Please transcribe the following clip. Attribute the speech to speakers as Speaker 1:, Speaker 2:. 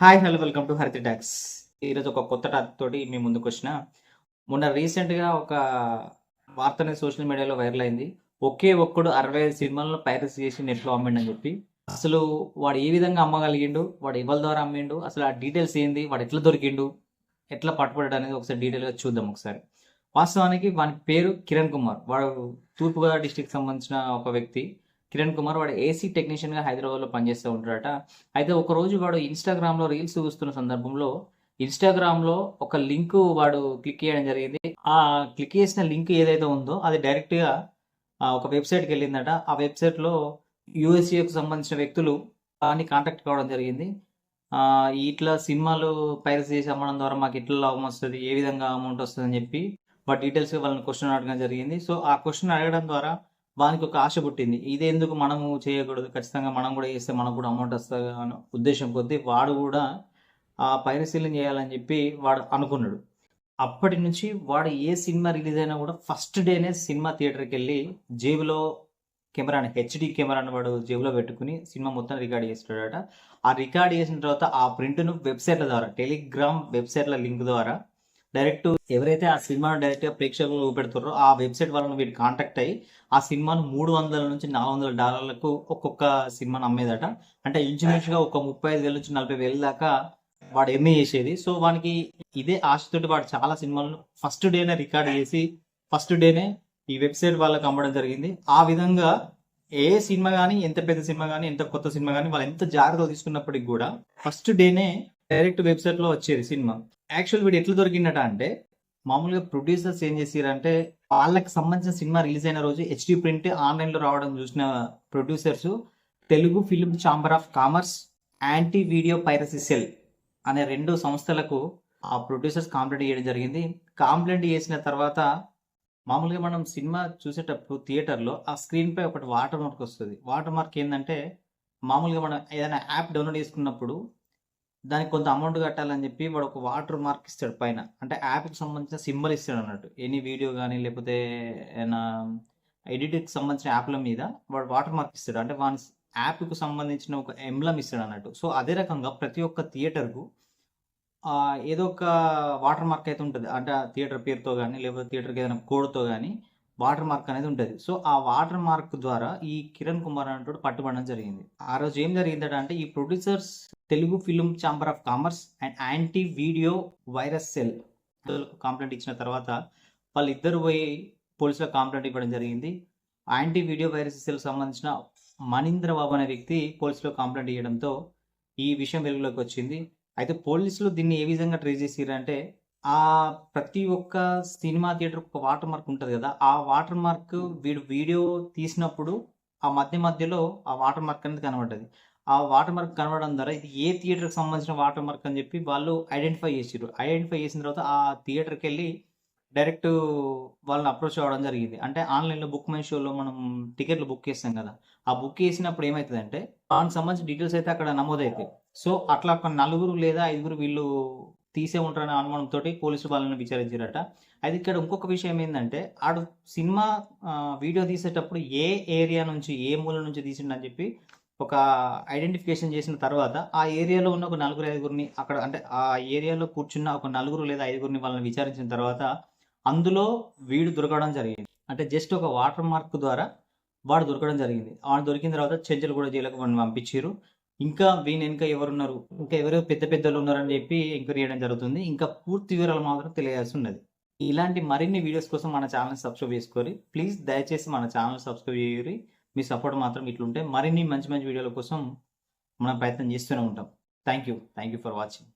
Speaker 1: Hi hello welcome to Hariti talks ఈరోజు ఒక కొత్త టాక్ తోటి మీ ముందుకు వచ్చిన. మొన్న రీసెంట్గా ఒక వార్తనే సోషల్ మీడియాలో వైరల్ అయింది. ఒకే ఒక్కడు అరవై ఐదు సినిమాలను పైరస్ చేసి నెట్లో అమ్మిండు అని చెప్పి. అసలు వాడు ఏ విధంగా అమ్మగలిగిండు? వాడు ఎవరి ద్వారా అమ్మిండు? అసలు ఆ డీటెయిల్స్ ఏంది? వాడు ఎట్లా దొరికిండు? ఎట్లా పట్టుబడ్డాడు అనేది ఒకసారి డీటెయిల్గా చూద్దాం ఒకసారి. వాస్తవానికి వాని పేరు కిరణ్ కుమార్. వాడు తూర్పుగోదావరి డిస్టిక్ సంబంధించిన ఒక వ్యక్తి. కిరణ్ కుమార్ వాడు ఏసీ టెక్నీషియన్గా హైదరాబాద్లో పనిచేస్తూ ఉంటాడట. అయితే ఒక రోజు వాడు ఇన్స్టాగ్రామ్లో రీల్స్ చూస్తున్న సందర్భంలో ఇన్స్టాగ్రామ్లో ఒక లింక్ వాడు క్లిక్ చేయడం జరిగింది. ఆ క్లిక్ చేసిన లింక్ ఏదైతే ఉందో అది డైరెక్ట్గా ఒక వెబ్సైట్కి వెళ్ళిందట. ఆ వెబ్సైట్లో యూఎస్ఏకి సంబంధించిన వ్యక్తులు దాన్ని కాంటాక్ట్ కావడం జరిగింది. ఇట్లా సినిమాలు పైరస్ చేసి అమ్మడం ద్వారా మాకు ఇట్లా లాభం వస్తుంది ఏ విధంగా అమౌంట్ వస్తుంది అని చెప్పి వాటి డీటెయిల్స్ వాళ్ళని క్వశ్చన్ అడగడం జరిగింది. సో ఆ క్వశ్చన్ అడగడం ద్వారా వానికి ఒక ఆశ పుట్టింది. ఇది ఎందుకు మనము చేయకూడదు? ఖచ్చితంగా మనం కూడా చేస్తే మనకు కూడా అమౌంట్ వస్తుంది అనే ఉద్దేశం కొద్దీ వాడు కూడా ఆ పరిశీలన చేయాలని చెప్పి వాడు అనుకున్నాడు. అప్పటి నుంచి వాడు ఏ సినిమా రిలీజ్ అయినా కూడా ఫస్ట్ డేనే సినిమా థియేటర్కి వెళ్ళి జేబులో కెమెరాని హెచ్డి కెమెరాని వాడు జేబులో పెట్టుకుని సినిమా మొత్తం రికార్డ్ చేస్తాడట ఆ రికార్డ్ చేసిన తర్వాత ఆ ప్రింట్ను వెబ్సైట్ల ద్వారా టెలిగ్రామ్ వెబ్సైట్ల లింక్ ద్వారా డైరెక్ట్ ఎవరైతే ఆ సినిమాను డైరెక్ట్గా ప్రేక్షకులు పెడుతారో ఆ వెబ్సైట్ వాళ్ళని వీడు కాంటాక్ట్ అయ్యి ఆ సినిమాను మూడు వందల నుంచి నాలుగు వందల డాలర్లకు ఒక్కొక్క సినిమాను అమ్మేదట. అంటే ఇంచుమించుగా ఒక ముప్పై ఐదు వేల నుంచి నలభై వేల దాకా వాడు ఎర్నీ చేసేది. సో వానికి ఇదే ఆశతోటి వాడు చాలా సినిమాలను ఫస్ట్ డేనే రికార్డ్ చేసి ఫస్ట్ డేనే ఈ వెబ్సైట్ వాళ్ళకి అమ్మడం జరిగింది. ఆ విధంగా ఏ సినిమా కానీ ఎంత పెద్ద సినిమా కానీ ఎంత కొత్త సినిమా కానీ వాళ్ళు ఎంత జాగ్రత్తగా తీసుకున్నప్పటికి కూడా ఫస్ట్ డేనే డైరెక్ట్ వెబ్సైట్లో వచ్చేది సినిమా. యాక్చువల్ వీడు ఎట్లా దొరికిందట అంటే మామూలుగా ప్రొడ్యూసర్స్ ఏం చేసిరంటే వాళ్ళకి సంబంధించిన సినిమా రిలీజ్ అయిన రోజు హెచ్డి ప్రింట్ ఆన్లైన్లో రావడం చూసిన producers Telugu film chamber of commerce anti video piracy cell అనే రెండు సంస్థలకు ఆ ప్రొడ్యూసర్స్ కాంప్లైంట్ చేయడం జరిగింది. కాంప్లైంట్ చేసిన తర్వాత మామూలుగా మనం సినిమా చూసేటప్పుడు థియేటర్లో ఆ స్క్రీన్ పై ఒకటి వాటర్ మార్క్ వస్తుంది. వాటర్ మార్క్ ఏంటంటే మామూలుగా మనం ఏదైనా యాప్ డౌన్లోడ్ చేసుకున్నప్పుడు దానికి కొంత అమౌంట్ కట్టాలని చెప్పి వాడు ఒక వాటర్ మార్క్ ఇస్తాడు పైన. అంటే యాప్కి సంబంధించిన సింబల్ ఇస్తాడు అన్నట్టు. ఎనీ వీడియో కానీ లేకపోతే ఏదైనా ఎడిట్కి సంబంధించిన యాప్ల మీద వాడు వాటర్ మార్క్ ఇస్తాడు. అంటే వాని యాప్కు సంబంధించిన ఒక ఎంబ్లం ఇస్తాడు అన్నట్టు. సో అదే రకంగా ప్రతి ఒక్క థియేటర్కు ఏదో ఒక వాటర్ మార్క్ అయితే ఉంటుంది. అంటే థియేటర్ పేరుతో కానీ లేకపోతే థియేటర్కి ఏదైనా కోడ్తో కానీ వాటర్ మార్క్ అనేది ఉంటుంది. సో ఆ వాటర్ మార్క్ ద్వారా ఈ కిరణ్ కుమార్ అనేటువంటి పట్టుబడడం జరిగింది. ఆ రోజు ఏం జరిగిందంటే ఈ producers Telugu film chamber of commerce and anti video virus cell complaint ఇచ్చిన తర్వాత వాళ్ళిద్దరు పోయి పోలీసులకు కంప్లైంట్ ఇవ్వడం జరిగింది. యాంటీ వీడియో వైరస్ సెల్ సంబంధించిన మనీంద్ర బాబు అనే వ్యక్తి పోలీసులో కంప్లైంట్ ఇవ్వడంతో ఈ విషయం వెలుగులోకి వచ్చింది. అయితే పోలీసులు దీన్ని ఏ విధంగా ట్రేస్ చేసిరంటే ఆ ప్రతి ఒక్క సినిమా థియేటర్ ఒక వాటర్ మార్క్ ఉంటుంది కదా ఆ వాటర్ మార్క్ వీడు వీడియో తీసినప్పుడు ఆ మధ్య మధ్యలో ఆ వాటర్ మార్క్ అనేది కనబడ్డది. ఆ వాటర్ మార్క్ కనబడడం ద్వారా ఇది ఏ థియేటర్కి సంబంధించిన వాటర్ మార్క్ అని చెప్పి వాళ్ళు ఐడెంటిఫై చేసారు ఐడెంటిఫై చేసిన తర్వాత ఆ థియేటర్కి వెళ్ళి డైరెక్ట్ వాళ్ళని అప్రోచ్ అవ్వడం జరిగింది. అంటే ఆన్లైన్లో బుక్ మై షోలో మనం టికెట్లు బుక్ చేస్తాం కదా. ఆ బుక్ చేసినప్పుడు ఏమవుతుందంటే దానికి సంబంధించిన డీటెయిల్స్ అయితే అక్కడ నమోదవుతాయి సో అట్లా ఒక నలుగురు లేదా ఐదుగురు వీళ్ళు తీసే ఉంటారనే అనుమానంతో పోలీసులు వాళ్ళని విచారించారట. అయితే ఇక్కడ ఇంకొక విషయం ఏంటంటే ఆడు సినిమా వీడియో తీసేటప్పుడు ఏ ఏరియా నుంచి ఏ మూల నుంచి తీసిండని చెప్పి ఒక ఐడెంటిఫికేషన్ చేసిన తర్వాత ఆ ఏరియాలో ఉన్న ఒక నలుగురు ఐదుగురిని అక్కడ అంటే ఆ ఏరియాలో కూర్చున్న ఒక నలుగురు లేదా ఐదుగురిని వాళ్ళని విచారించిన తర్వాత అందులో వీడు దొరకడం జరిగింది. అంటే జస్ట్ ఒక వాటర్ మార్క్ ద్వారా వాడు దొరకడం జరిగింది. వాడు దొరికిన తర్వాత చెంచలు కూడా జైలుకు వాడిని పంపించారు ఇంకా వీని వెనుక ఎవరున్నారు? ఇంకా ఎవరో పెద్ద పెద్దలు ఉన్నారని చెప్పి ఎంక్వైరీ చేయడం జరుగుతుంది. ఇంకా పూర్తి వివరాలు మాత్రం తెలియాల్సి ఉన్నది. ఇలాంటి మరిన్ని వీడియోస్ కోసం మన ఛానల్ సబ్స్క్రైబ్ చేసుకోరి ప్లీజ్ దయచేసి మన ఛానల్ సబ్స్క్రైబ్ చేయరు మీ సపోర్ట్ మాత్రం ఇట్లుంటే మరిన్ని మంచి మంచి వీడియోల కోసం మనం ప్రయత్నం చేస్తూనే ఉంటాం. Thank you thank you for watching